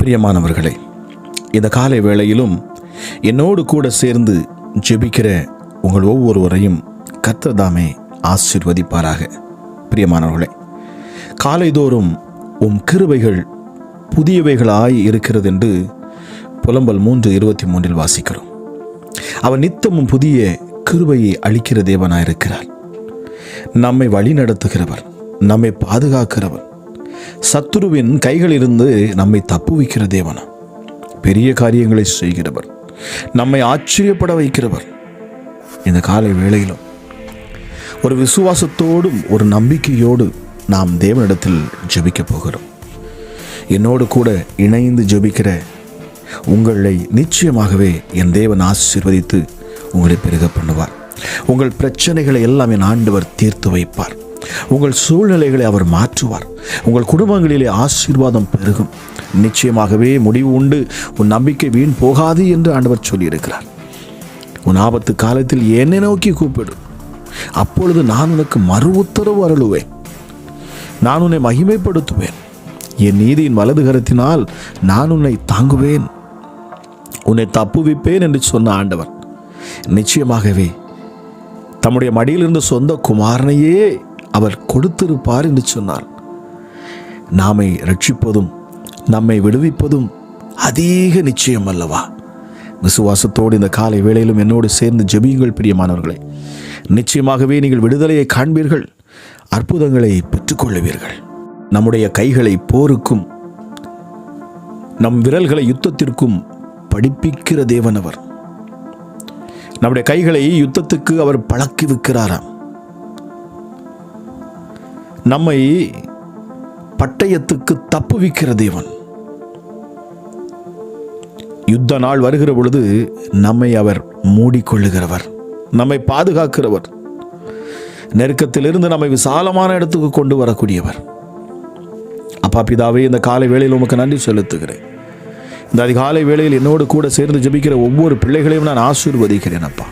பிரியமானவர்களே இந்த காலை வேளையிலும் என்னோடு கூட சேர்ந்து ஜெபிக்கிற உங்கள் ஒவ்வொருவரையும் கத்ததாமே ஆசிர்வதிப்பாராக. பிரியமானவர்களே காலைதோறும் உம் கிருபைகள் புதியவைகளாய் இருக்கிறது என்று புலம்பல் மூன்று இருபத்தி மூன்றில் வாசிக்கிறோம். அவர் நித்தமும் புதிய கிருபையை அளிக்கிற தேவனாயிருக்கிறார். நம்மை வழி நடத்துகிறவர் நம்மை பாதுகாக்கிறவர் சத்துருவின் கைகளிலிருந்து நம்மை தப்புவிக்கிற தேவனா? பெரிய காரியங்களை செய்கிறவர் நம்மை ஆச்சரியப்பட வைக்கிறவர். இந்த காலை வேளையிலும் ஒரு விசுவாசத்தோடும் ஒரு நம்பிக்கையோடு நாம் தேவனிடத்தில் ஜபிக்கப் போகிறோம். என்னோடு கூட இணைந்து ஜெபிக்கிற உங்களை நிச்சயமாகவே என் தேவன் ஆசீர்வதித்து உங்களை பெருக பண்ணுவார். உங்கள் பிரச்சனைகளை எல்லாம் என் ஆண்டவர் தீர்த்து வைப்பார். உங்கள் சூழ்நிலைகளை அவர் மாற்றுவார். உங்கள் குடும்பங்களிலே ஆசீர்வாதம் பெருகும். நிச்சயமாகவே முடிவு உண்டு. உன் நம்பிக்கை வீண் போகாது என்று ஆண்டவர் சொல்லியிருக்கிறார். உன் ஆபத்து காலத்தில் என்னை நோக்கி கூப்பிடு. அப்பொழுது நான் உனக்கு மறு உத்தரவு அருளுவேன். நான் உன்னை மகிமைப்படுத்துவேன். என் நீதியின் வலது கரத்தினால் நான் உன்னை தாங்குவேன். உன்னை தப்புவிப்பேன் என்று சொன்ன ஆண்டவர். நிச்சயமாகவே தம்முடைய மடியிலிருந்த சொந்த குமாரனையே அவர் கொடுத்திருப்பார் என்று சொன்னார். நாமை ரட்சிப்பதும் நம்மை விடுவிப்பதும் அதிக நிச்சயம் அல்லவா? விசுவாசத்தோடு இந்த காலை வேளையிலும் என்னோடு சேர்ந்து ஜெபியுங்கள் பிரியமானவர்களே. நிச்சயமாகவே நீங்கள் விடுதலையை காண்பீர்கள் அற்புதங்களை பெற்றுக்கொள்ளுவீர்கள். நம்முடைய கைகளை போருக்கும் நம் விரல்களை யுத்தத்திற்கும் படிப்பிக்கிற தேவன் அவர். நம்முடைய கைகளை யுத்தத்துக்கு அவர் பழக்கி வைக்கிறாராம் நம்மை பட்டயத்துக்கு தப்புவிக்கிற தேவன். யுத்த நாள் வருகிற பொழுது நம்மை அவர் மூடிக்கொள்ளுகிறவர் நம்மை பாதுகாக்கிறவர் நெருக்கத்திலிருந்து நம்மை விசாலமான இடத்துக்கு கொண்டு வரக்கூடியவர். அப்பா பிதாவே இந்த காலை வேளையில் உமக்கு நன்றி செலுத்துகிறேன். இந்த அதிகாலை வேளையில் என்னோடு கூட சேர்ந்து ஜெபிக்கிற ஒவ்வொரு பிள்ளைகளையும் நான் ஆசீர்வதிக்கிறேன் அப்பா.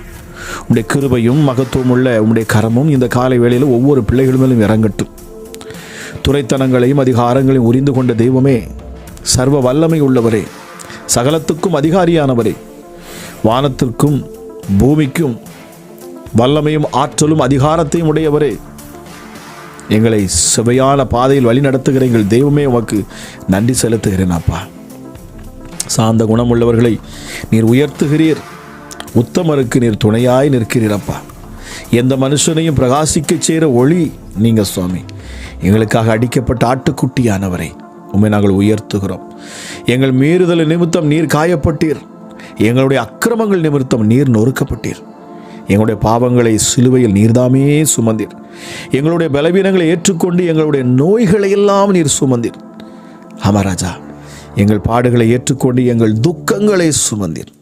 உடைய கிருபையும் மகத்துவம் உள்ள உடைய கரமும் இந்த காலை வேளையில் ஒவ்வொரு பிள்ளைகள் மேலும் இறங்கட்டும். துறைத்தனங்களையும் அதிகாரங்களையும் உரிந்து கொண்ட தெய்வமே சர்வ வல்லமை உள்ளவரே சகலத்துக்கும் அதிகாரியானவரே வானத்திற்கும் பூமிக்கும் வல்லமையும் ஆற்றலும் அதிகாரத்தையும் உடையவரே எங்களை சுவையான பாதையில் வழி நடத்துகிற எங்கள் தெய்வமே உமக்கு நன்றி செலுத்துகிறேன் அப்பா. சாந்த குணமுள்ளவர்களை நீர் உயர்த்துகிறீர். உத்தமருக்கு நீர் துணையாய் நிற்கிறீர் அப்பா. எந்த மனுஷனையும் பிரகாசிக்கச் செய்கிற ஒளி நீங்கள் சுவாமி. எங்களுக்காக அடிக்கப்பட்ட ஆட்டுக்குட்டியானவரை உண்மை நாங்கள் உயர்த்துகிறோம். எங்கள் மீறுதல் நிமித்தம் நீர் காயப்பட்டீர். எங்களுடைய அக்கிரமங்கள் நிமித்தம் நீர் நொறுக்கப்பட்டீர். எங்களுடைய பாவங்களை சிலுவையில் நீர்தாமே சுமந்தீர். எங்களுடைய பலவீனங்களை ஏற்றுக்கொண்டு எங்களுடைய நோய்களை எல்லாம் நீர் சுமந்தீர். அமராஜா எங்கள் பாடுகளை ஏற்றுக்கொண்டு எங்கள் துக்கங்களை சுமந்தீர்.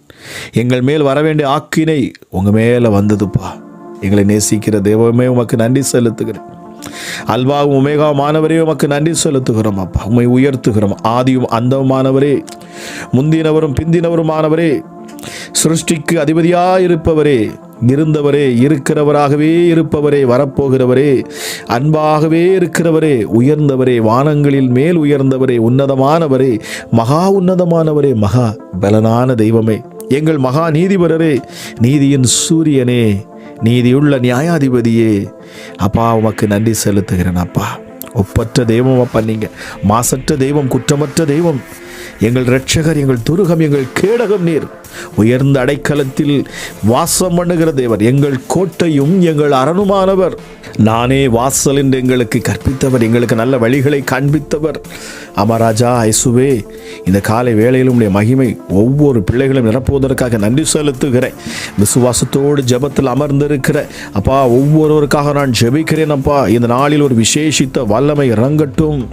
எங்கள் மேல் வர வேண்டிய ஆக்கினை உங்கள் மேலே வந்ததுப்பா. எங்களை நேசிக்கிற தெய்வமே உமக்கு நன்றி செலுத்துகிறேன். அல்வாவும் உமேகாமானவரே உமக்கு நன்றி செலுத்துகிறோம் அப்பா. உம்மை உயர்த்துகிறோம். ஆதியும் அந்தமானவரே முந்தினவரும் பிந்தினவருமானவரே சிருஷ்டிக்கு அதிபதியாக இருப்பவரே இருந்தவரே இருக்கிறவராகவே இருப்பவரே வரப்போகிறவரே அன்பாகவே இருக்கிறவரே உயர்ந்தவரே வானங்களில் மேல் உயர்ந்தவரே உன்னதமானவரே மகா உன்னதமானவரே மகா பலனான தெய்வமே. எங்கள் மகா நீதிபரரே நீதியின் சூரியனே நீதியுள்ள நியாயாதிபதியே. அப்பா உமக்கு நன்றி செலுத்துகிறேன் அப்பா. ஒப்பற்ற தெய்வம் அப்பா நீங்க. மாசற்ற தெய்வம் குற்றமற்ற தெய்வம். எங்கள் இரட்சகர் எங்கள் துருகம் எங்கள் கேடகம் நீர். உயர்ந்த அடைக்கலத்தில் வாசம் பண்ணுகிற தேவர் எங்கள் கோட்டையும் எங்கள் அரணுமானவர். நானே வாசல் என்று எங்களுக்கு கற்பித்தவர். எங்களுக்கு நல்ல வழிகளை காண்பித்தவர். அமராஜா ஐசுவே இந்த காலை வேளையிலும் உடைய மகிமை ஒவ்வொரு பிள்ளைகளும் நிரப்புவதற்காக நன்றி செலுத்துகிறேன். விசுவாசத்தோடு ஜெபத்தில் அமர்ந்திருக்கிற அப்பா ஒவ்வொருவருக்காக நான் ஜெபிக்கிறேன் அப்பா. இந்த நாளில் ஒரு விசேஷித்த வல்லமை இறங்கட்டும்.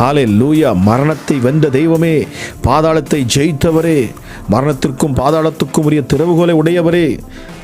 ஹாலே லூயா மரணத்தை வென்ற தெய்வமே பாதாளத்தை ஜெயித்தவரே மரணத்திற்கும் பாதாளத்துக்கும் உரிய திறவுகோலை உடையவரே.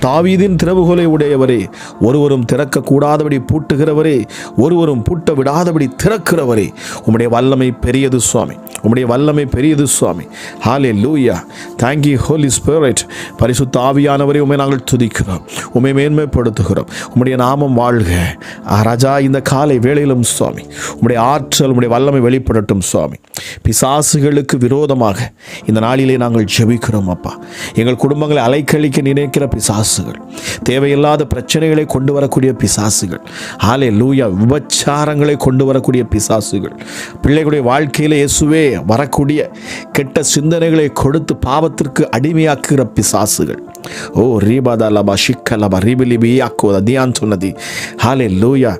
தாவீதின் திறவுகோலை உடையவரே ஒருவரும் திறக்கக்கூடாதபடி பூட்டுகிறவரே ஒருவரும் பூட்ட விடாதபடி திறக்கிறவரே. உம்முடைய வல்லமை பெரியது சுவாமி. உம்முடைய வல்லமை பெரியது சுவாமி. ஹாலே லூயா தேங்க்யூ ஹோலி ஸ்பிரிட் பரிசுத்த ஆவியானவரை உண்மை நாங்கள் துதிக்கிறோம். உண்மை மேன்மைப்படுத்துகிறோம். உம்முடைய நாமம் வாழ்க. ராஜா இந்த காலை வேளையிலும் சுவாமி. உம்முடைய ஆற்றல் உம்முடைய வல்லமை வெளிப்படட்டும் சுவாமி. பிசாசுகளுக்கு விரோதமாக இந்த நாளிலே நாங்கள் ஜெபிக்கிறோம் அப்பா. எங்கள் குடும்பங்களை அலைக்கழிக்க நினைக்கிற பிசாசு பிசாசுகள். தேவையில்லாத பிரச்சனைகளை கொண்டு வரக்கூடிய பிசாசுகள். ஆலே லூயா விபச்சாரங்களை கொண்டு வரக்கூடிய பிசாசுகள். பிள்ளைகளுடைய வாழ்க்கையில இயேசுவே வரக்கூடிய கெட்ட சிந்தனைகளை கொடுத்து பாவத்திற்கு அடிமையாக்குகிற பிசாசுகள். ஓ ரீபாதா லபா ஷிக்கலபா ரீபிலிபி ஆக்குவதா தியான் சொன்னதி. ஹாலே லூயா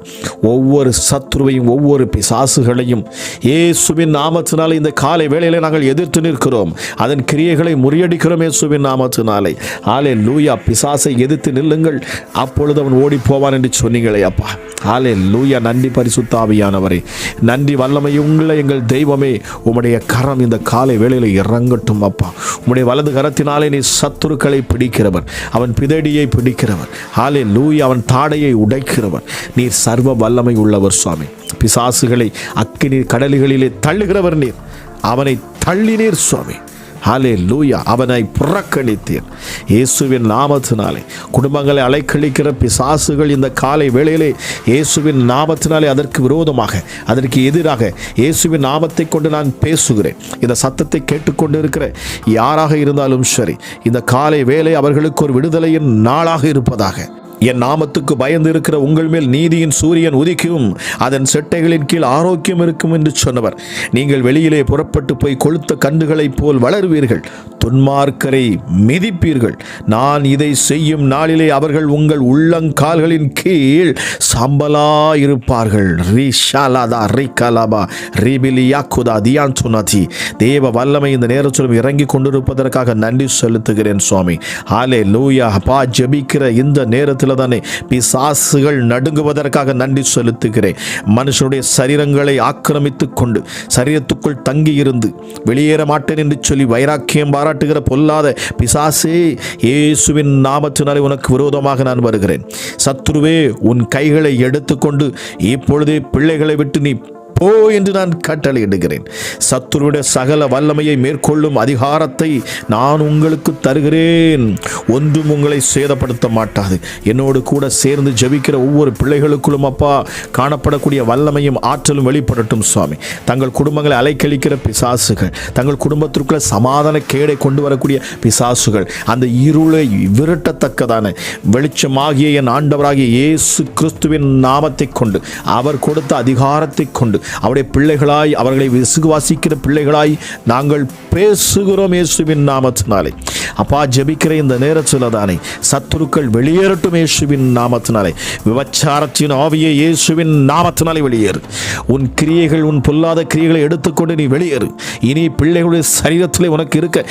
ஒவ்வொரு சத்ருவையும் ஒவ்வொரு பிசாசுகளையும் இயேசுவின் நாமத்தினாலே இந்த காலை வேளையிலே நாங்கள் எதிர்த்து நிற்கிறோம். அதன் கிரியைகளை முறியடிக்கிறோம் இயேசுவின் நாமத்தினாலே. ஹாலே லூயா பிசாசை எதிர்த்து நில்லுங்கள். அப்பொழுது அவன் ஓடி போவான் என்று சொன்னீங்களே அப்பா. ஆலே லூயா நன்றி பரிசுத்தாவியானவரே நன்றி வல்லமை உங்களை எங்கள் தெய்வமே. உம்முடைய கரம் இந்த காலை வேளையில் இறங்கட்டும் அப்பா. உம்முடைய வலது கரத்தினாலே நீ சத்துருக்களை பிடிக்கிறவர் அவன் பிதடியை பிடிக்கிறவர் ஆலே லூயா அவன் தாடையை உடைக்கிறவர் நீர் சர்வ வல்லமை உள்ளவர் சுவாமி. பிசாசுகளை அக்கினி கடல்களிலே தள்ளுகிறவர் நீர். அவனை தள்ளினீர் சுவாமி. ஹலே லூயா அவனை புறக்கணித்தேன் இயேசுவின் நாமத்தினாலே. குடும்பங்களை அலைக்கழிக்கிற பிசாசுகள் இந்த காலை வேளையிலே இயேசுவின் நாமத்தினாலே அதற்கு விரோதமாக அதற்கு எதிராக இயேசுவின் நாமத்தை கொண்டு நான் பேசுகிறேன். இந்த சத்தத்தை கேட்டுக்கொண்டு இருக்கிற யாராக இருந்தாலும் சரி இந்த காலை வேலை அவர்களுக்கு ஒரு விடுதலையின் நாளாக இருப்பதாக. என் நாமத்துக்கு பயந்து இருக்கிற உங்கள் மேல் நீதியின் சூரியன் உதிக்கும். அதன் செட்டைகளின் கீழ் ஆரோக்கியம் இருக்கும் என்று சொன்னவர். நீங்கள் வெளியிலே புறப்பட்டு போய் கொளுத்த கன்றுகளைப் போல் வளருவீர்கள். துன்மார்க்கரை மிதிப்பீர்கள். நான் இதை செய்யும் நாளிலே அவர்கள் உங்கள் உள்ளங்கால்களின் கீழ் சம்பலா இருப்பார்கள். ரிஷாலாதா ரிகலாபா ரிபிலியாக்குதா தியான் சுனாதி. தேவ வல்லமை இந்த நேரத்திலும் இறங்கி கொண்டிருப்பதற்காக நன்றி செலுத்துகிறேன் சுவாமி. ஆலே லூயா அப்பா ஜபிக்கிற இந்த நேரத்தில் தானே பிசாசுகள் நடுங்குவதற்காக நன்றி செலுத்துகிறேன். மனுஷனுடைய சரீரங்களை ஆக்கிரமித்துக் கொண்டு சரீரத்துக்குள் தங்கி இருந்து வெளியேற மாட்டேன் என்று சொல்லி வைராக்கியம் பாராட்டுகிற பொல்லாத பிசாசே இயேசுவின் நாமத்தினாலே உனக்கு விரோதமாக நான் வருகிறேன். சத்ருவே உன் கைகளை எடுத்துக்கொண்டு இப்பொழுதே பிள்ளைகளை விட்டு நீ போ என்று நான் கட்டளையிடுகிறேன். சத்துருடைய சகல வல்லமையை மேற்கொள்ளும் அதிகாரத்தை நான் உங்களுக்கு தருகிறேன். ஒன்றும் உங்களை சேதப்படுத்த மாட்டாது. என்னோடு கூட சேர்ந்து ஜெபிக்கிற ஒவ்வொரு பிள்ளைகளுக்குள்ளும் அப்பா காணப்படக்கூடிய வல்லமையும் ஆற்றலும் வெளிப்படட்டும் சுவாமி. தங்கள் குடும்பங்களை அலைக்கழிக்கிற பிசாசுகள் தங்கள் குடும்பத்திற்குள்ள சமாதான கேடை கொண்டு வரக்கூடிய பிசாசுகள் அந்த இருளை விரட்டத்தக்கதான வெளிச்சமாகிய என் ஆண்டவராகிய இயேசு கிறிஸ்துவின் நாமத்தை கொண்டு அவர் கொடுத்த அதிகாரத்தை கொண்டு அவருடைய பிள்ளைகளாய் அவர்களை விசுவாசிக்கிற பிள்ளைகளாய் நாங்கள் பேசுகிறோம் இயேசுவின் நாமத்தினாலே. அப்பா ஜெபிக்கிற இந்த நேரத்தில் தானே சத்துருக்கள் வெளியேறட்டும் இயேசுவின் நாமத்தினாலே. விபச்சாரத்தின் ஆவியை இயேசுவின் நாமத்தினாலே வெளியேறு. உன் கிரியைகள் உன் பொல்லாத கிரியைகளை எடுத்துக்கொண்டு நீ வெளியேறு. இனி பிள்ளைகளுடைய சரீரத்திலே உனக்கு இருக்க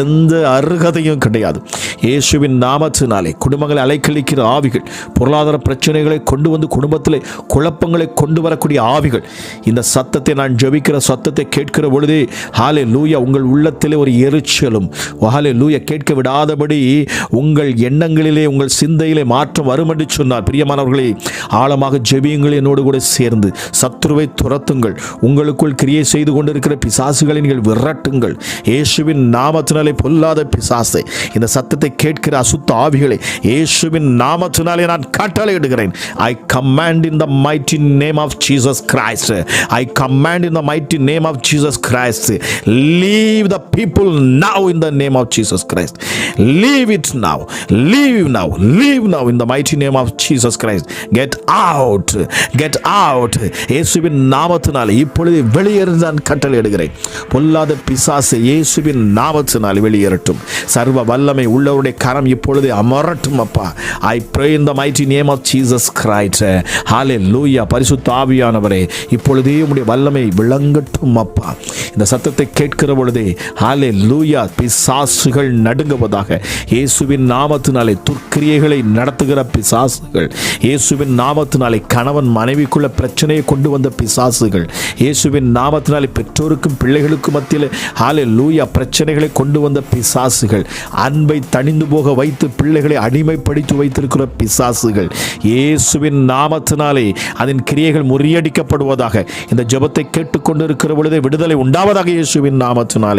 எந்த அருகதையும் கிடையாது. இயேசுவின் நாமத்தினாலே குடும்பங்களை அலைக்கழிக்கிற ஆவிகள் பொருளாதார பிரச்சனைகளை கொண்டு வந்து குடும்பத்தில் குழப்பங்களை கொண்டு வரக்கூடிய ஆவிகள் இந்த சத்தத்தை நான் ஜெபிக்கிற சத்தத்தை கேட்கிற பொழுதே ஹாலே லூயா உங்கள் உள்ளத்திலே ஒரு எரிச்சலும். வகலே லூய கேட்க விடாதபடி உங்கள் எண்ணங்களிலே உங்கள் சிந்தையிலே மாற்றம் வரும் என்று சொன்னார். பிரியமானவர்களே ஆழமாக ஜெபியுங்கள் என்னோடு கூட சேர்ந்து. சத்ருவை துரத்துங்கள். உங்களுக்குள் கிரியை செய்து கொண்டிருக்கிற பிசாசுகளை நீங்கள் விரட்டுங்கள். இயேசுவின் நாமத்தினாலே பொல்லாத பிசாசை. இந்த சத்தத்தை கேட்கிற அசுத்த ஆவிகளை இயேசுவின் நாமத்தினாலே நான் கட்டளையிடுகிறேன். I command in the mighty name of Jesus Christ I command in the mighty name of Jesus Christ leave the people now in the name of Jesus Christ leave it now leave now leave now in the mighty name of Jesus Christ get out get out இயேசுவின் நாமத்தினால் இப்பொழுது வெளியேறு நான் கட்டளையிடுகிறேன் பொல்லாத பிசாசு இயேசுவின் நாமத்தினால் வெளியேறட்டும். சர்வ வல்லமை உள்ளவருடைய கரம் இப்பொழுது அமரட்டும் அப்பா. I pray in the mighty name of Jesus Christ hallelujah பரிசுத்த ஆவியானவரே இப்பொழுதே உடைய வல்லமை விளங்கட்டும் அப்பா. இந்த சத்தத்தை கேட்கிற பொழுதே இப்பொழுதே ஹாலே லூயா பிசாசுகள் நடுங்குவதாக. இயேசுவின் நாமத்தினாலே துர்க்கிரியைகளை நடத்துகிற பிசாசுகள். இயேசுவின் நாமத்தினாலே கணவன் மனைவிக்குள்ள பிரச்சனையை கொண்டு வந்த பிசாசுகள். இயேசுவின் நாமத்தினாலே பெற்றோருக்கும் பிள்ளைகளுக்கும் மத்தியில் ஹாலே லூயா பிரச்சனைகளை கொண்டு வந்த பிசாசுகள். அன்பை தணிந்து போக வைத்து பிள்ளைகளை அடிமைப்படுத்தி வைத்திருக்கிற பிசாசுகள். இயேசுவின் நாமத்தினாலே அதன் கிரியைகள் முறியடிக்கப்படுவதாக. இந்த ஜெபத்தை கேட்டுக்கொண்டிருக்கிற பொழுதே விடுதலை உண்டாவதாக இயேசுவின் நாமத்தினால்.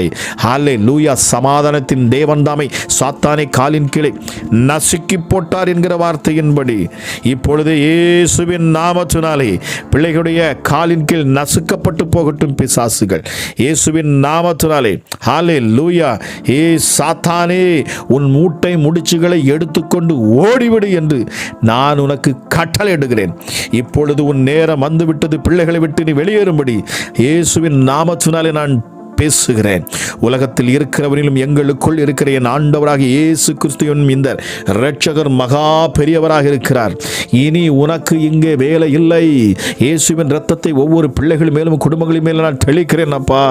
ஹாலே லூயா சமாதானத்தின் தேவன் தாமை சாத்தானை காலின் கீழே நசுக்கி போட்டார் என்கிற வார்த்தையின்படி. இப்பொழுது இயேசுவின் நாமத்தினாலே பிள்ளைகளுடைய காலின் கீழ் நசுக்கப்பட்டு போகட்டும் பிசாசுகள். இயேசுவின் நாமத்தினாலே. ஹாலே லூயா ஏ சாத்தானே உன் மூட்டை முடிச்சுகளை எடுத்துக்கொண்டு ஓடிவிடு என்று நான் உனக்கு கட்டளையிடுகிறேன். இப்பொழுது உன் நேரம் வந்துவிட்டது. பிள்ளைகளை விட்டு நீ வெளியேறும்படி. இயேசுவின் நாமத்தினாலே நான் பேசுகிறேன். உலகத்தில் இருக்கிறவரிலும் எங்களுக்குள் இருக்கிற என் ஆண்டவராக இயேசு கிறிஸ்துவின் இந்த இரட்சகர் மகா பெரியவராக இருக்கிறார். இனி உனக்கு இங்கே வேலை இல்லை. இயேசுவின் ரத்தத்தை ஒவ்வொரு பிள்ளைகள் மேலும் குடும்பங்களின் மேலும் நான் தெளிக்கிறேன் அப்பா.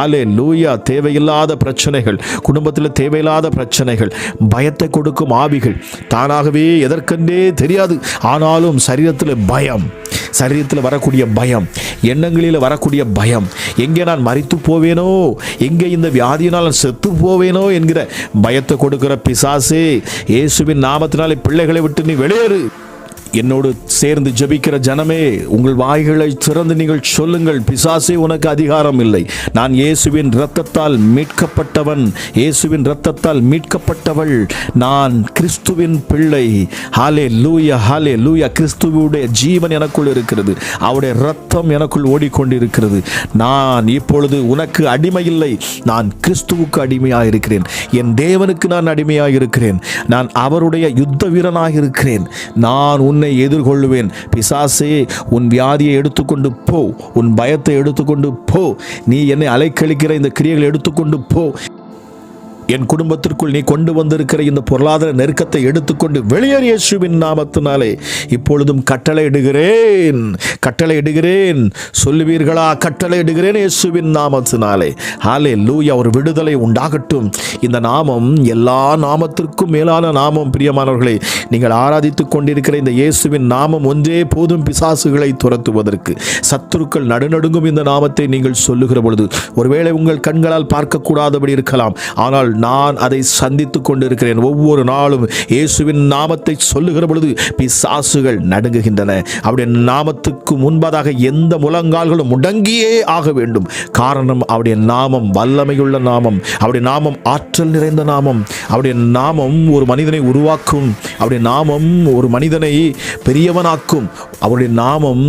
ஆலே லூயா தேவையில்லாத பிரச்சனைகள் குடும்பத்தில் தேவையில்லாத பிரச்சனைகள் பயத்தை கொடுக்கும் ஆவிகள். தானாகவே எதற்கென்றே தெரியாது. ஆனாலும் சரீரத்தில் பயம் சரீரத்தில் வரக்கூடிய பயம் எண்ணங்களில் வரக்கூடிய பயம். எங்கே நான் மறித்து போவேனோ? எங்கே இந்த வியாதியினால் நான் செத்து போவேனோ என்கிற பயத்தை கொடுக்கிற பிசாசு இயேசுவின் நாமத்தினாலே பிள்ளைகளை விட்டு நீ வெளியேறு. என்னோடு சேர்ந்து ஜெபிக்கிற ஜனமே உங்கள் வாய்களை திறந்து நீங்கள் சொல்லுங்கள். பிசாசே உனக்கு அதிகாரம் இல்லை. நான் இயேசுவின் இரத்தத்தால் மீட்கப்பட்டவன். இயேசுவின் இரத்தத்தால் மீட்கப்பட்டவள் நான் கிறிஸ்துவின் பிள்ளை. ஹாலே லூயா ஹாலே லூயா கிறிஸ்துவுடைய ஜீவன் எனக்குள் இருக்கிறது. அவருடைய ரத்தம் எனக்குள் ஓடிக்கொண்டிருக்கிறது. நான் இப்பொழுது உனக்கு அடிமை இல்லை. நான் கிறிஸ்துவுக்கு அடிமையாக இருக்கிறேன் என் தேவனுக்கு நான் அடிமையாக இருக்கிறேன் நான் அவருடைய யுத்த வீரனாக இருக்கிறேன் நான் உன் உன்னை எதிர்கொள்ளுவேன். பிசாசே உன் வியாதியை எடுத்துக்கொண்டு போ. உன் பயத்தை எடுத்துக்கொண்டு போ. நீ என்னை அலைக்கழிக்கிற இந்த கிரியைகளை எடுத்துக்கொண்டு போ. என் குடும்பத்திற்குள் நீ கொண்டு வந்திருக்கிற இந்த பொருளாதார நெருக்கத்தை எடுத்துக்கொண்டு வெளியேறு இயேசுவின் நாமத்தினாலே. இப்பொழுதும் கட்டளை இடுகிறேன் கட்டளை இடுகிறேன் சொல்லுவீர்களா? கட்டளை இடுகிறேன் இயேசுவின் நாமத்தினாலே. ஹாலே லூயா ஒரு விடுதலை உண்டாகட்டும். இந்த நாமம் எல்லா நாமத்திற்கும் மேலான நாமம் பிரியமானவர்களே. நீங்கள் ஆராதித்துக் கொண்டிருக்கிற இந்த இயேசுவின் நாமம் ஒன்றே போதும் பிசாசுகளை துரத்துவதற்கு. சத்துருக்கள் நடுநடுங்கும் இந்த நாமத்தை நீங்கள் சொல்லுகிற பொழுது ஒருவேளை உங்கள் கண்களால் பார்க்கக்கூடாதபடி இருக்கலாம். ஆனால் நான் அதை சந்தித்துக் கொண்டிருக்கிறேன். ஒவ்வொரு நாளும் இயேசுவின் நாமத்தை சொல்லுகிற பொழுது பிசாசுகள் நடுங்குகின்றன. அவருடைய நாமத்துக்கு முன்பதாக எந்த முழங்கால்களும் முடங்கியே ஆக வேண்டும். காரணம் அவருடைய நாமம் வல்லமையுள்ள நாமம் அவருடைய நாமம் ஆற்றல் நிறைந்த நாமம். அவருடைய நாமம் ஒரு மனிதனை உருவாக்கும். அவருடைய நாமம் ஒரு மனிதனை பெரியவனாக்கும். அவருடைய நாமம்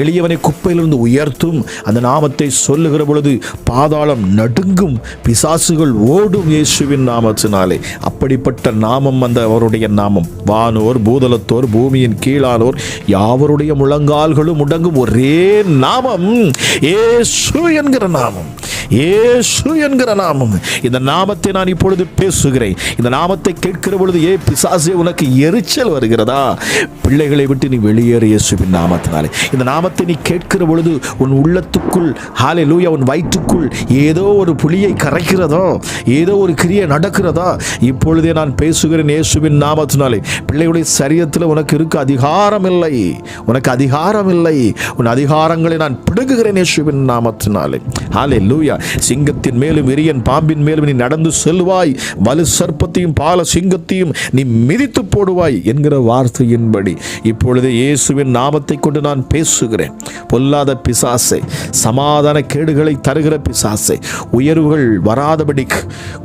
எளியவனை குப்பையிலிருந்து உயர்த்தும். அந்த நாமத்தை சொல்லுகிற பொழுது பாதாளம் நடுங்கும். பிசாசுகள் ஓடும் இயேசுவின் நாமத்தினாலே. அப்படிப்பட்ட நாமம் அந்த அவருடைய நாமம். வானோர் பூதலத்தோர் பூமியின் கீழானோர் யாவருடைய முழங்கால்களும் முடங்கும் ஒரே நாமம். இயேசு என்கிற நாமம். இயேசு என்கிற நாமம். இந்த நாமத்தை நான் இப்பொழுது பேசுகிறேன். இந்த நாமத்தை கேட்கிற பொழுது ஏ பிசாசே உனக்கு எரிச்சல் வருகிறதா? பிள்ளைகளை விட்டு நீ வெளியேறு இயேசுவின் நாமத்தினாலே. இந்த நாமத்தை நீ கேட்கிற பொழுது உன் உள்ளத்துக்குள் ஹாலே லூயா உன் வயிற்றுக்குள் ஏதோ ஒரு புலியை கரைக்கிறதோ? ஏதோ ஒரு கிரியை நடக்கிறதா? இப்பொழுதே நான் பேசுகிறேன் இயேசுவின் நாமத்தினாலே. பிள்ளையுடைய சரீரத்தில் உனக்கு இருக்க அதிகாரம் இல்லை உனக்கு அதிகாரம் இல்லை உன் அதிகாரங்களை நான் பிடுங்குகிறேன் இயேசுவின் நாமத்தினாலே. ஹாலே லூயா சிங்கத்தின் மேலும் எரியன் பாம்பின் மேலும் நீ நடந்து செல்வாய். வலு சர்ப்பத்தையும் பால சிங்கத்தையும் நீ மிதித்து போடுவாய் என்கிற வார்த்தையின்படி. இப்பொழுது இயேசுவின் நாமத்தை கொண்டு நான் பேசுகிறேன். பொல்லாத பிசாசை சமாதான கேடுகளை தருகிற பிசாசை உயர்வுகள் வராதபடிக்கு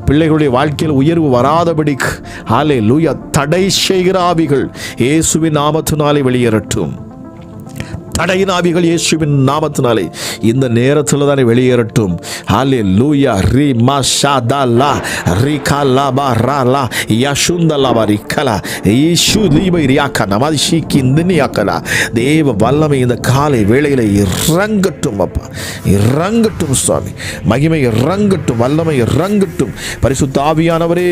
பிள்ளைகளுடைய வாழ்க்கையில் உயர்வு வராதபடிக்கு ஆலே லூயா தடை செய்கிற ஆவிகள் இயேசுவின் நாமத்தினாலே வெளியேறட்டும். தடையின் ஆவிகள் இயேசுவின் நாமத்தினாலே இந்த நேரத்தில் தானே வெளியேறட்டும். ஹாலே லூயா ரி மா ஷா தா லா ரி கா லா பா ரா லா யஷுந்த லா பா ரி கலா ஈஷு லீபை ரியாக்கா நமாதி ஷீக்கி இந்தினியாக்கலா தேவ வல்லமை இந்த காலை வேளையில் இறங்கட்டும் அப்பா. இறங்கட்டும் சுவாமி. மகிமை இறங்கட்டும் வல்லமை இறங்கட்டும். பரிசுத்த ஆவியானவரே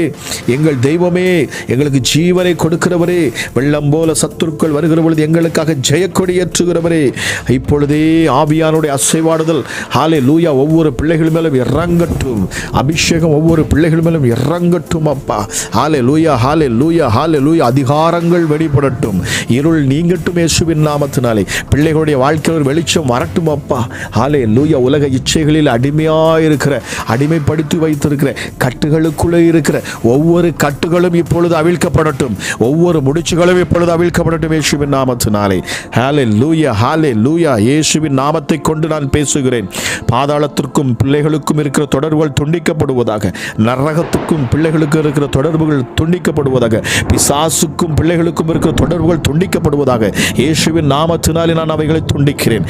எங்கள் தெய்வமே எங்களுக்கு ஜீவனை கொடுக்கிறவரே வெள்ளம் போல சத்துருக்கள் வருகிற பொழுது எங்களுக்காக ஜெயக்கொடி ஏற்றுகிறவரே இப்பொழுதே ஆவியானுடைய அசைவாடுதல். ஹாலே லூயா ஒவ்வொரு பிள்ளைகள் மேலும் இறங்கட்டும். அபிஷேகம் ஒவ்வொரு பிள்ளைகள் மேலும் இறங்கட்டும் அப்பா. ஹாலே லூயா ஹாலே லூயா ஹாலே லூயா அதிகாரங்கள் வெளிப்படட்டும். இருள் நீங்கட்டும் இயேசுவின் நாமத்தினாலே. பிள்ளைகளுடைய வாழ்க்கையில் வெளிச்சம் வரட்டும் அப்பா. ஹாலே லூயா உலக இச்சைகளில் அடிமையாயிருக்கிற அடிமைப்படுத்தி வைத்திருக்கிற கட்டுகளுக்குள்ளே இருக்கிற ஒவ்வொரு கட்டுகளும் இப்பொழுது அவிழ்க்கப்படட்டும். ஒவ்வொரு முடிச்சுகளும் இப்பொழுது அவிழ்க்கப்படட்டும் இயேசுவின் நாமத்தினாலே. ஹாலே லூயா ஹாலே லூயா இயேசுவின் நாமத்தை கொண்டு நான் பேசுகிறேன். பாதாளத்திற்கும் பிள்ளைகளுக்கும் இருக்கிற தொடர்புகள் துண்டிக்கப்படுவதாக நரகத்துக்கும் பிள்ளைகளுக்கும் இருக்கிற தொடர்புகள் துண்டிக்கப்படுவதாக பிசாசுக்கும் பிள்ளைகளுக்கும் இருக்கிற தொடர்புகள் துண்டிக்கப்படுவதாக இயேசுவின் நாமத்தினாலே நான் அவைகளை துண்டிக்கிறேன்.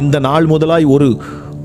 இந்த நாள் முதலாய் ஒரு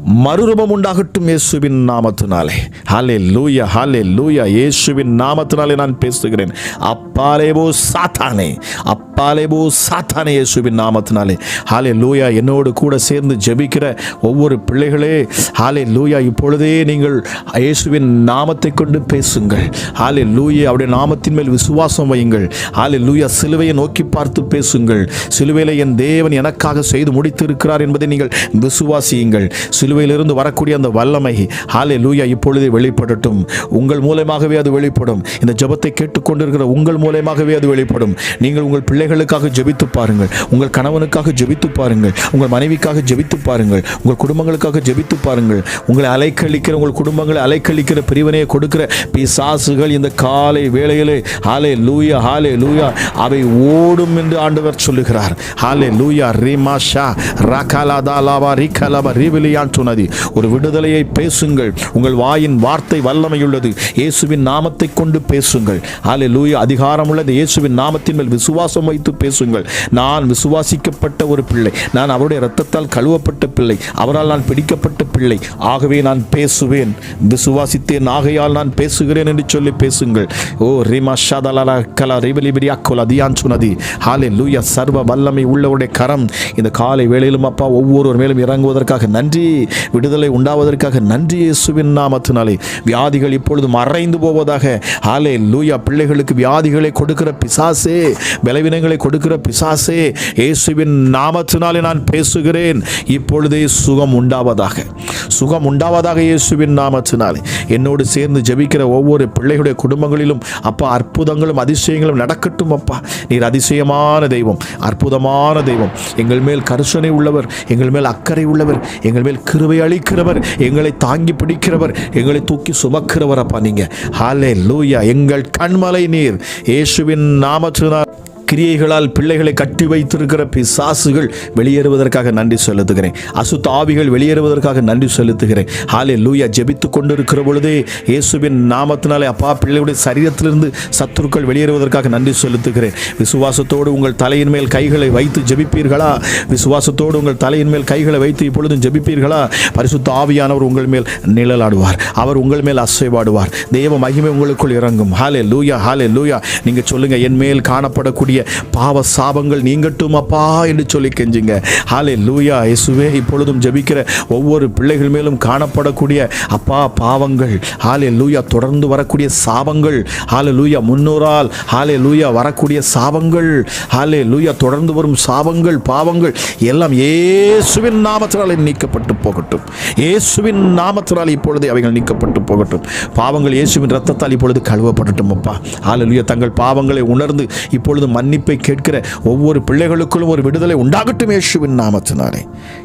மறுரூபம் உண்டாகட்டும் இயேசுவின் நாமத்தினாலே. ஹாலே லூயா ஹாலே லூயா இயேசுவின் நாமத்தினாலே நான் பேசுகிறேன். அப்பாலேபோ சாத்தானே அப்பாலேபோ சாத்தானே இயேசுவின் நாமத்தினாலே. ஹாலே லூயா என்னோடு கூட சேர்ந்து ஜெபிக்கிற ஒவ்வொரு பிள்ளைகளே ஹாலே லூயா இப்பொழுதே நீங்கள் இயேசுவின் நாமத்தை கொண்டு பேசுங்கள். ஹாலே லூயா அவருடைய நாமத்தின் மேல் விசுவாசம் வையுங்கள். ஹாலே லூயா சிலுவையை நோக்கி பார்த்து பேசுங்கள். சிலுவையில் என் தேவன் எனக்காக செய்து முடித்திருக்கிறார் என்பதை நீங்கள் விசுவாசியுங்கள். சிலுவையிலிருந்து வரக்கூடிய அந்த வல்லமை ஹாலே லூயா இப்பொழுதே வெளிப்படட்டும். உங்கள் மூலமாகவே அது வெளிப்படும். இந்த ஜபத்தை கேட்டுக்கொண்டிருக்கிற உங்கள் மூலமாகவே அது வெளிப்படும். நீங்கள் உங்கள் பிள்ளைகளுக்காக ஜெபித்து பாருங்கள். உங்கள் கணவனுக்காக ஜெபித்து பாருங்கள். உங்கள் மனைவிக்காக ஜெபித்து பாருங்கள். உங்கள் குடும்பங்களுக்காக ஜெபித்து பாருங்கள். உங்களை அலைக்கழிக்கிற உங்கள் குடும்பங்களை அலைக்கழிக்கிற பிரிவினையை கொடுக்கிற பிசாசுகள் இந்த காலை வேளையிலே ஹாலே லூயா ஹாலே லூயா அவை ஓடும் என்று ஆண்டவர் சொல்லுகிறார். ஹாலே லூயா ரீமா ஷா ரகலாதா தாலாவா ரிகலபா ரிவிலியான் சொன்னது ஒரு விடுதலையை பேசுங்கள். உங்கள் வாயின் வார்த்தை வல்லமையுள்ளது. இயேசுவின் நாமத்தை கொண்டு பேசுங்கள். ஹாலே லூயா அதிகாரமுள்ளது. இயேசுவின் நாமத்தின் மேல் விசுவாசம் வைத்து பேசுங்கள். நான் விசுவாசிக்கப்பட்ட ஒரு பிள்ளை. நான் அவருடைய இரத்தத்தால் கழுவப்பட்ட பிள்ளை. அவரால் நான் பிடிக்கப்பட்ட பிள்ளை ஆகவே நான் பேசுவேன். விசுவாசித்தேன் ஆகையால் நான் பேசுகிறேன் என்று சொல்லி பேசுங்கள். ஓ ரிமா ஷாதலா கலா ரிபலிபிரியா கொல அதியான் சுனதி. ஹாலே லூயா சர்வ வல்லமை உள்ளவருடைய கரம். இந்த காலை வேளையிலும் அப்பா ஒவ்வொருவர் மேலும் இறங்குவதற்காக நன்றி. விடுதலை உண்டாவதற்காக நன்றி இயேசுவின் நாமத்தினாலே. வியாதிகள் இப்பொழுது மறைந்து போவதாக. ஹாலே லூயா பிள்ளைகளுக்கு வியாதிகளை கொடுக்கிற பிசாசே. பலவீனங்களை கொடுக்கிற பிசாசே. இயேசுவின் நாமத்தினாலே நான் பேசுகிறேன். இப்பொழுதே சுகம் உண்டாவதாக. சுகம் உண்டாவதாக இயேசுவின் நாமத்தினாலே. என்னோடு சேர்ந்து ஜெபிக்கிற ஒவ்வொரு பிள்ளைகளுடைய குடும்பங்களிலும் அப்பா அற்புதங்களும் அதிசயங்களும் நடக்கட்டும் அப்பா. நீர் அதிசயமான தெய்வம் அற்புதமான தெய்வம். எங்கள் மேல் கருசனை உள்ளவர் எங்கள் மேல் அக்கறை உள்ளவர் எங்கள் மேல் கிருவை அளிக்கிறவர் எங்களை தாங்கி பிடிக்கிறவர் எங்களை தூக்கி சுமக்கிறவர் அப்பா நீங்க. ஹாலே லூயா எங்கள் கண்மலை நீர் இயேசுவின் நாமத்தினால். கிரியைகளால் பிள்ளைகளை கட்டி வைத்திருக்கிற பிசாசுகள் வெளியேறுவதற்காக நன்றி செலுத்துகிறேன். அசுத்த ஆவிகள் வெளியேறுவதற்காக நன்றி செலுத்துகிறேன். ஹாலே லூயா ஜெபித்து கொண்டிருக்கிற பொழுதே இயேசுவின் நாமத்தினாலே அப்பா பிள்ளைகளுடைய சரீரத்திலிருந்து சத்துருக்கள் வெளியேறுவதற்காக நன்றி செலுத்துகிறேன். விசுவாசத்தோடு உங்கள் தலையின் மேல் கைகளை வைத்து ஜெபிப்பீர்களா? விசுவாசத்தோடு உங்கள் தலையின் மேல் கைகளை வைத்து இப்பொழுதும் ஜெபிப்பீர்களா? பரிசுத்த ஆவியானவர் உங்கள் மேல் நிழலாடுவார். அவர் உங்கள் மேல் அசைவாடுவார். தெய்வ மகிமை உங்களுக்குள் இறங்கும். ஹாலே லூயா ஹாலே லூயா நீங்கள் சொல்லுங்கள் என் மேல் காணப்படக்கூடிய பாவ சாபங்கள் நீங்கட்டும் அப்பா என்று சொல்லி கெஞ்சுங்க. ஹாலே லூயா இயேசுவே இப்பொழுதும் ஜெபிக்கிற ஒவ்வொரு பிள்ளைகள் மேலும் காணப்படக்கூடிய அப்பா பாவங்கள் ஹாலே லூயா தொடர்ந்து வரக்கூடிய சாபங்கள் ஹாலே லூயா முன்னோரால் ஹாலே லூயா வரக்கூடிய சாபங்கள் ஹாலே லூயா தொடர்ந்து வரும் சாபங்கள் பாவங்கள் எல்லாம் இயேசுவின் நாமத்தினாலே நீக்கப்பட்டு போகட்டும். இயேசுவின் நாமத்தினால் இப்பொழுதே அவைகள் நீக்கப்பட்டு போகட்டும். பாவங்கள் இயேசுவின் ரத்தத்தால் இப்பொழுது கழுவப்படட்டும் அப்பா. ஹாலே தங்கள் பாவங்களை உணர்ந்து இப்பொழுது மன்னிப்பை கேட்கிற ஒவ்வொரு பிள்ளைகளுக்குள்ளும் ஒரு விடுதலை உண்டாகட்டும் இயேசுவின் நாமத்தினாலே.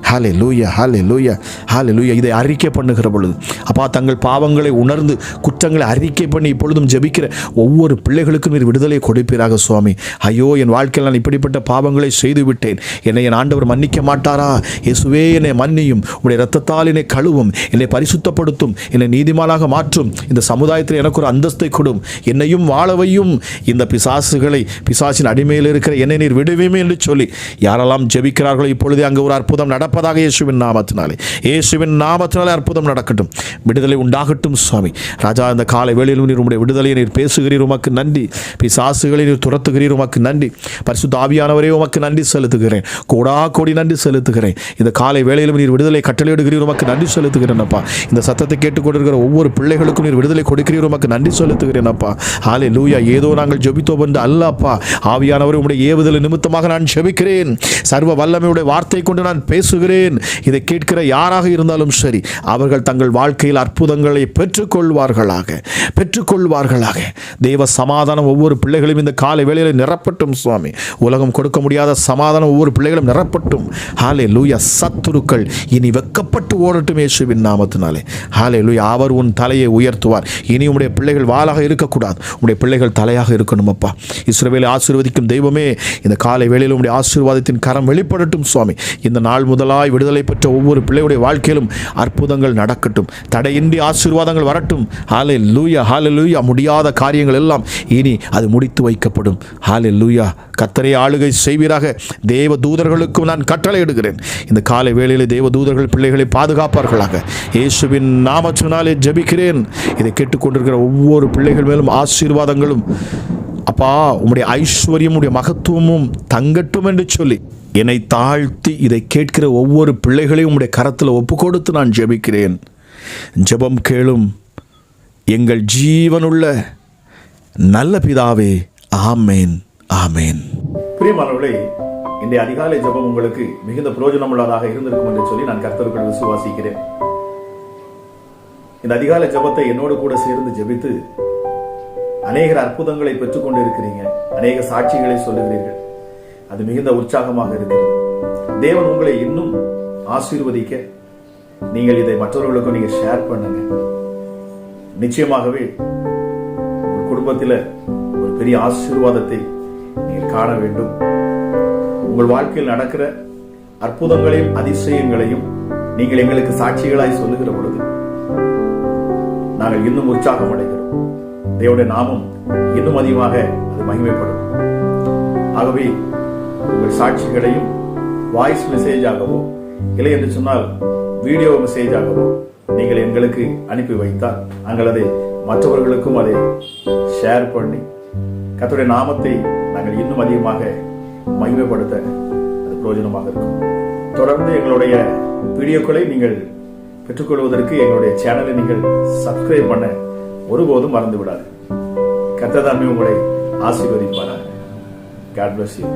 ஹாலே லூயா ஹாலே லூயா ஹாலே லூயா இதை அறிக்கை பண்ணுகிற பொழுது அப்பா தங்கள் பாவங்களை உணர்ந்து குற்றங்களை அறிக்கை பண்ணி இப்பொழுதும் ஜபிக்கிற ஒவ்வொரு பிள்ளைகளுக்கும் நீர் விடுதலை கொடுப்பீராக சுவாமி. ஐயோ என் வாழ்க்கையில் நான் இப்படிப்பட்ட பாவங்களை செய்துவிட்டேன். என்னை என் ஆண்டவர் மன்னிக்க மாட்டாரா? இயேசுவே என்னை மன்னியும். உடைய ரத்தத்தால் என்னை கழுவும் என்னை பரிசுத்தப்படுத்தும் என்னை நீதிமானாக மாற்றும். இந்த சமுதாயத்தில் எனக்கு ஒரு அந்தஸ்தை கொடும். என்னையும் வாழவையும் இந்த பிசாசுகளை பிசாசின் அடிமையில் இருக்கிற என்னை நீர் விடுவீமே என்று சொல்லி யாரெல்லாம் ஜெபிக்கிறார்களோ இப்பொழுதே அங்கு ஒரு அற்புதம் நடப்பதாக இயேசுவின் நாமத்தினாலே. இயேசுவின் நாமத்தினாலே அற்புதம் நடக்கட்டும். விடுதலை உண்டாகட்டும் சுவாமி. ராஜா இந்த காலை வேளையிலும் நீர் உங்களுடைய விடுதலையை நீர் பேசுகிறீர். உமக்கு நன்றி. பிசாசுகளை நீர் துரத்துகிறீர். உமக்கு நன்றி. பரிசுத்த ஆவியானவரே உமக்கு நன்றி செலுத்துகிறேன். கோடா கோடி நன்றி செலுத்துகிறேன். இந்த காலை வேளையிலும் நீர் விடுதலை கட்டளையிடுகிறீர். உமக்கு நன்றி செலுத்துகிறேன் அப்பா. இந்த சத்தத்தை கேட்டுக்கொண்டிருக்கிற ஒவ்வொரு பிள்ளைகளுக்கும் நீர் விடுதலை கொடுக்கிறீர். உமக்கு நன்றி செலுத்துகிறேன் அப்பா. ஆலே லூயா ஏதோ நாங்கள் ஜொபித்தோம் என்று அல்ல அப்பா. ஆவியானவர் உடைய ஏவுதல் நிமித்தமாக நான் ஜெபிக்கிறேன். சர்வ வல்லமையுடைய வார்த்தை கொண்டு நான் பேசுகிறேன். இதை கேட்கிற யாராக இருந்தாலும் சரி அவர்கள் தங்கள் வாழ்க்கையில் அற்புதங்களை பெற்றுக்கொள்வார்களாக பெற்றுக்கொள்வார்களாக. தேவ சமாதானம் ஒவ்வொரு பிள்ளைகளும் இந்த காலை வேளையில் நிரப்பட்டும் சுவாமி. உலகம் கொடுக்க முடியாத சமாதானம் ஒவ்வொரு பிள்ளைகளும் நிரப்பட்டும். ஹாலே லூயா சத்துருக்கள் இனி வெக்கப்பட்டு ஓடட்டும் இயேசுவின் நாமத்தினாலே. ஹாலே லூயா அவர் உன் தலையை உயர்த்துவார். இனி உடைய பிள்ளைகள் வாளாக இருக்கக்கூடாது. உடைய பிள்ளைகள் தலையாக இருக்கணும் அப்பா ஆசீர்வதி ஆசீர்வதிக்கும் தெய்வமே. இந்த காலை வேளையில் உடைய ஆசீர்வாதத்தின் கரம் வெளிப்படட்டும் சுவாமி. இந்த நாள் முதலாய் விடுதலை பெற்ற ஒவ்வொரு பிள்ளையுடைய வாழ்க்கையிலும் அற்புதங்கள் நடக்கட்டும். தடையின்றி ஆசீர்வாதங்கள் வரட்டும். ஹாலே லூயா ஹாலே லூயா முடியாத காரியங்கள் எல்லாம் இனி அது முடித்து வைக்கப்படும். ஹாலே லூயா கத்தரை ஆளுகை செய்வீராக. தேவ தூதர்களுக்கும் நான் கட்டளையிடுகிறேன் இந்த காலை வேளையில் தேவ தூதர்கள் பிள்ளைகளை பாதுகாப்பார்களாக. இயேசுவின் நாமத்தினாலே ஜெபிக்கிறேன். இதை கேட்டுக்கொண்டிருக்கிற ஒவ்வொரு பிள்ளைகள் மேலும் ஆசீர்வாதங்களும் அப்பா உம்முடைய ஐஸ்வர்யம் உடைய மகத்துவமும் தங்கட்டும் என்று சொல்லி என்னை தாழ்த்தி இதை கேட்கிற ஒவ்வொரு பிள்ளைகளையும் உம்முடைய கரத்தில் ஒப்பு கொடுத்து நான் ஜெபிக்கிறேன். ஜெபம் கேளும். எங்கள் ஜீவனுள்ள நல்ல பிதாவே ஆமேன் ஆமேன். பிரியமானவர்களே இன்றைய அதிகாலை ஜெபம் உங்களுக்கு மிகுந்த பிரயோஜனமுள்ளதாக இருந்திருக்கும் என்று சொல்லி நான் கர்த்தருக்குள் விசுவாசிக்கிறேன். இந்த அதிகாலை ஜெபத்தை என்னோடு கூட சேர்ந்து ஜெபித்து அநேகர் அற்புதங்களை பெற்றுக்கொண்டு இருக்கிறீங்க அநேக சாட்சிகளை சொல்லுகிறீர்கள். அது மிகுந்த உற்சாகமாக இருக்கிறது தேவன் உங்களை இன்னும் ஆசீர்வதிக்க நீங்கள் இதை மற்றவர்களுக்கும் நீங்க ஷேர் பண்ணுங்க. நிச்சயமாகவே ஒரு குடும்பத்தில் ஒரு பெரிய ஆசீர்வாதத்தை நீங்கள் காண வேண்டும். உங்கள் வாழ்க்கையில் நடக்கிற அற்புதங்களையும் அதிசயங்களையும் நீங்கள் எங்களுக்கு சாட்சிகளாய் சொல்லுகிற பொழுது நாங்கள் இன்னும் உற்சாகம் அடைகிறோம் தேவனுடைய நாமம் இன்னும் அதிகமாக அது மகிமைப்படும். ஆகவே உங்கள் சாட்சிகளையும் வாய்ஸ் மெசேஜாகவோ இல்லை என்று சொன்னால் வீடியோ மெசேஜாகவோ நீங்கள் எங்களுக்கு அனுப்பி வைத்தால் நாங்கள் அதை மற்றவர்களுக்கும் அதை ஷேர் பண்ணி கர்த்தருடைய நாமத்தை நாங்கள் இன்னும் அதிகமாக மகிமைப்படுத்த அது பிரயோஜனமாக இருக்கும். தொடர்ந்து எங்களுடைய வீடியோக்களை நீங்கள் பெற்றுக்கொள்வதற்கு எங்களுடைய சேனலை நீங்கள் சப்ஸ்கிரைப் பண்ண ஒருபோதும் மறந்து விடாது கத்ததாமே உங்களை ஆசீர்வதிப்பாராக. God bless you